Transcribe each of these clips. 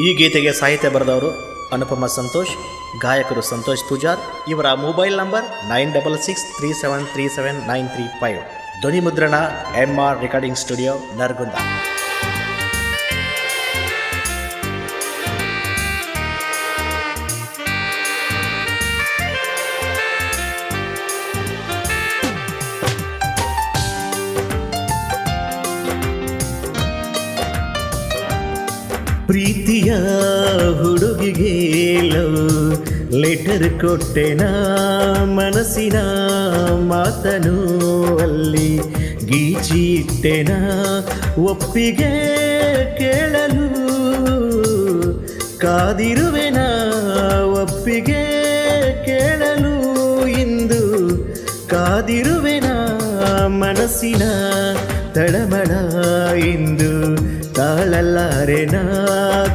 ಈ ಗೀತೆಗೆ ಸಾಹಿತ್ಯ ಬರೆದವರು ಅನುಪಮ ಸಂತೋಷ್, ಗಾಯಕರು ಸಂತೋಷ್ ಪೂಜಾರ್. ಇವರ mobile number nine double six three seven three seven nine three five. ಧ್ವನಿ ಮುದ್ರಣ M R recording studio Naragund. ಹುಡುಗಿಗೆ ಲವ್ ಲೆಟರ್ ಕೊಟ್ಟೆನ ಮನಸ್ಸಿನ ಮಾತನು ಅಲ್ಲಿ ಗೀಚಿ ಒಪ್ಪಿಗೆ ಕೇಳಲು ಕಾದಿರುವೆನ ಒಪ್ಪಿಗೆ ಕೇಳಲು ಇಂದು ಕಾದಿರುವೆನ ಮನಸ್ಸಿನ ತಳಮಳ ಇಂದು ತಾಳಲಾರೆನ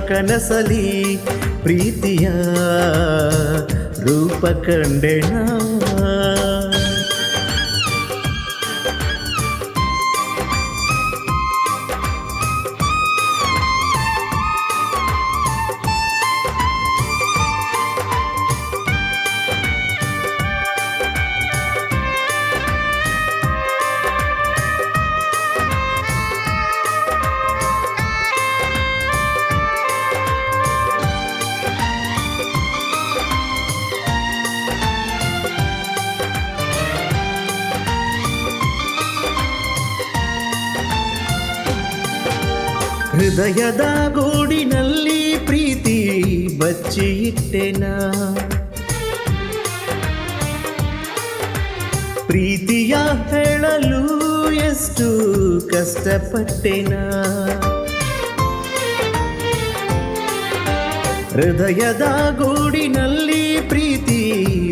ಕನಸಲಿ ಪ್ರೀತಿಯ ರೂಪ ಕಂಡೆನ ಹೃದಯದ ಗೂಡಿನಲ್ಲಿ ಪ್ರೀತಿ ಬಚ್ಚಿ ಇಟ್ಟೆನ? ಪ್ರೀತಿಯ ಹೇಳಲು ಎಷ್ಟು ಕಷ್ಟಪಟ್ಟೆನ? ಹೃದಯದ ಗೂಡಿನಲ್ಲಿ ಪ್ರೀತಿ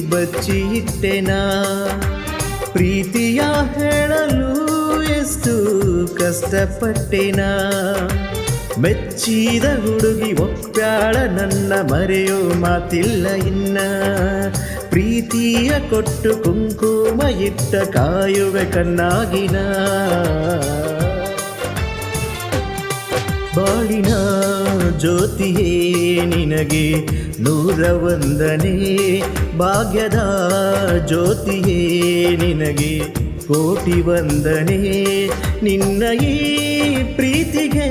ಬಚ್ಚಿ ಇಟ್ಟೆನ? ಪ್ರೀತಿಯ ಹೇಳಲು ಎಷ್ಟು ಕಷ್ಟಪಟ್ಟೆನ? ಮೆಚ್ಚಿದ ಹುಡುಗಿ ಒಪ್ಪ್ಯಾಳ ನನ್ನ ಮರೆಯೋ ಮಾತಿಲ್ಲ ಇನ್ನ. ಪ್ರೀತಿಯ ಕೊಟ್ಟು ಕುಂಕುಮ ಇಟ್ಟ ಕಾಯುವೆ ಕಣ್ಣಾಗಿನ. ಜ್ಯೋತಿಯೇ ನಿನಗೆ ನೂರ ಒಂದನೇ ಭಾಗ್ಯದ ಜ್ಯೋತಿಯೇ ನಿನಗೆ ಕೋಟಿ ವಂದನೆ. ನಿನ್ನ ಈ ಪ್ರೀತಿಗೆ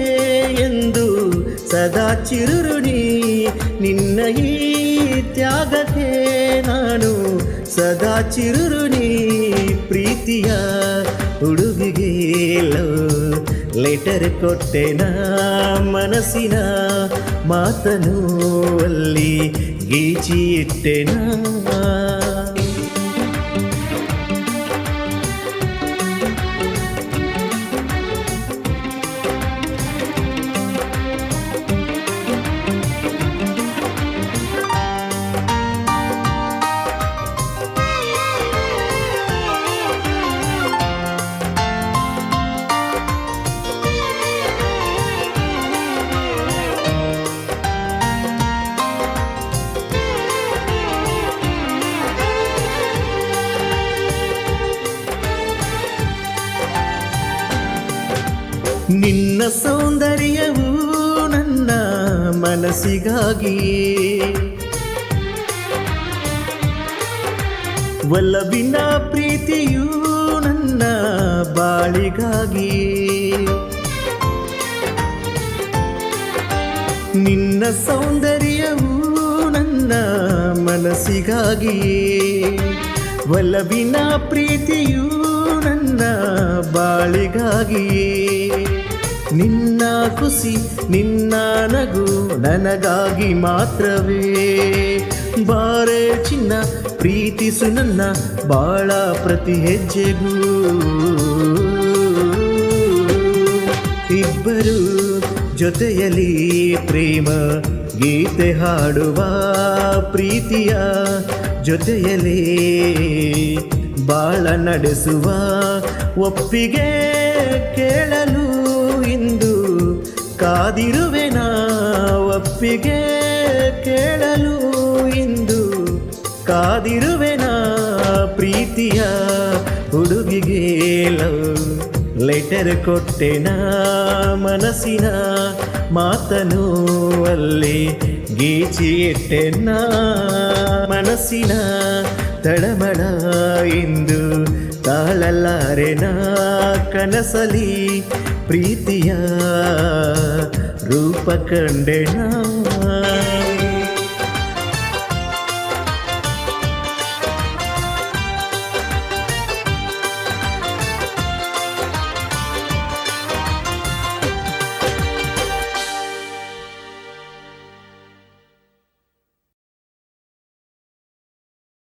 ಎಂದು ಸದಾ ಚಿರುರುಣಿ ನಿನ್ನ ಈ ತ್ಯಾಗಕ್ಕೆ ನಾನು ಸದಾ ಚಿರುರುಣಿ ಪ್ರೀತಿಯ ಹುಡುಗಿಗೆ ಲೆಟರ್ ಕೊಟ್ಟೆನ ಮನಸ್ಸಿನ ಮಾತನು ಅಲ್ಲಿ ಗೀಚಿ ಇಟ್ಟೆನ ನಿನ್ನ ಸೌಂದರ್ಯವು ನನ್ನ ಮನಸ್ಸಿಗಾಗಿಯೇ. ವಲ್ಲಭಿನ ಪ್ರೀತಿಯು ನನ್ನ ಬಾಳಿಗಾಗಿ ನಿನ್ನ ಸೌಂದರ್ಯವು ನನ್ನ ಮನಸ್ಸಿಗಾಗಿಯೇ. ವಲ್ಲಭಿನ ಪ್ರೀತಿಯು ನನ್ನ ಬಾಳಿಗಾಗಿಯೇ. ನಿನ್ನ ಖುಷಿ ನಿನ್ನ ನಗು ನನಗಾಗಿ ಮಾತ್ರವೇ. ಬಾರೆ ಚಿನ್ನ ಪ್ರೀತಿಸು ನನ್ನ ಬಾಳ ಪ್ರತಿ ಹೆಜ್ಜೆಗೂ. ಇಬ್ಬರು ಜೊತೆಯಲ್ಲಿ ಪ್ರೇಮ, ಗೀತೆ ಹಾಡುವ ಪ್ರೀತಿಯ ಜೊತೆಯಲ್ಲಿ ಬಾಳ ನಡೆಸುವ ಒಪ್ಪಿಗೆ ಕೇಳಲು ಇಂದು ಕಾದಿರುವೆನ ಒಪ್ಪಿಗೆ ಕೇಳಲು ಇಂದು ಕಾದಿರುವೆನ ಪ್ರೀತಿಯ ಹುಡುಗಿಗೆ ಲವ್ ಲೆಟರ್ ಕೊಟ್ಟೆನ ಮನಸ್ಸಿನ ಮಾತನು ಅಲ್ಲಿ ಗೀಚಿ ಇಟ್ಟೆನ ಮನಸ್ಸಿನ ತಳಮಳ ಇಂದು ತಾಳಲಾರೆನ ಕನಸಲಿ ಪ್ರೀತಿಯ ರೂಪ ಕಂಡೆನ